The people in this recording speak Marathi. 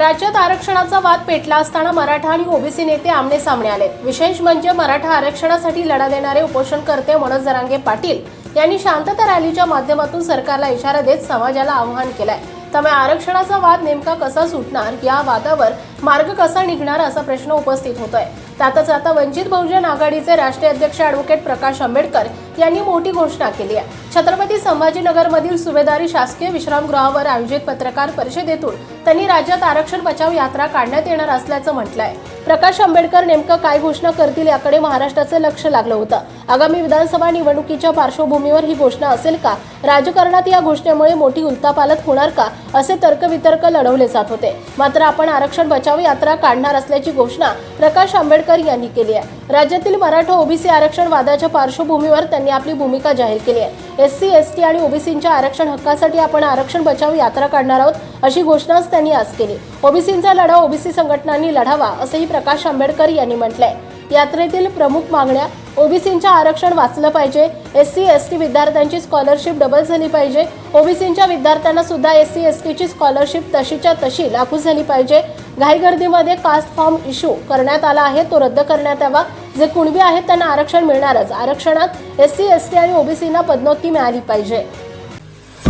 राज्यात आरक्षणाचा वाद पेटला असताना मराठा आणि ओबीसी नेते आमने सामने आले विशेष म्हणजे मराठा आरक्षणासाठी लढा देणारे उपोषणकर्ते मनोज जरांगे पाटील यांनी शांतता रॅलीच्या माध्यमातून सरकारला इशारा देत समाजाला आवाहन केलंय. त्यामुळे आरक्षणाचा वाद नेमका कसा सुटणार? या वादावर मार्ग कसा निघणार असा प्रश्न उपस्थित होतोय. त्यातच आता वंचित बहुजन आघाडीचे राष्ट्रीय अध्यक्ष ॲडव्होकेट प्रकाश आंबेडकर यांनी मोठी घोषणा केली आहे. छत्रपती संभाजीनगरमधील सुभेदारी शासकीय विश्रामगृहावर आयोजित पत्रकार परिषदेतून त्यांनी राज्यात आरक्षण बचाव यात्रा काढण्यात येणार असल्याचं म्हटलं आहे प्रकाश आंबेडकर नेमकं काय घोषणा करतील याकडे महाराष्ट्राचं लक्ष लागलं होतं. आगामी विधानसभा निवडणुकीच्या पार्श्वभूमीवर ही घोषणा असेल का? राजकारणात या घोषणेमुळे मोठी उलतापालत होणार का? असे तर्कवितर्क लढवले जात होते. मात्र आपण आरक्षण बचाव यात्रा काढणार असल्याची घोषणा प्रकाश आंबेडकर यांनी केली आहे. राज्यातील मराठा ओबीसी आरक्षण वादाच्या पार्श्वभूमीवर त्यांनी आपली भूमिका जाहीर केली आहे. एस सी एस टी आणि ओबीसींच्या आरक्षण हक्कासाठी आपण आरक्षण बचाव यात्रा काढणार आहोत. अशी घोषणाच त्यांनी आज केली. ओबीसींचा लढा ओबीसी संघटनांनी लढावा असंही प्रकाश आंबेडकर यांनी म्हटलंय. यात्रेतील प्रमुख मागण्या ओबीसींच्या आरक्षण वाचलं पाहिजे एस सी एस टी विद्यार्थ्यांची स्कॉलरशिप डबल झाली पाहिजे ओबीसींच्या विद्यार्थ्यांना सुद्धा एस सी एस टीची स्कॉलरशिप तशीच्या तशी लागू झाली पाहिजे. घाईगर्दीमध्ये कास्ट फॉर्म इश्यू करण्यात आला आहे तो रद्द करण्यात यावा. जे कुणबी आहेत त्यांना आरक्षण मिळणारच. आरक्षणात एस सी एस टी आणि ओबीसींना पदोन्नती मिळाली पाहिजे.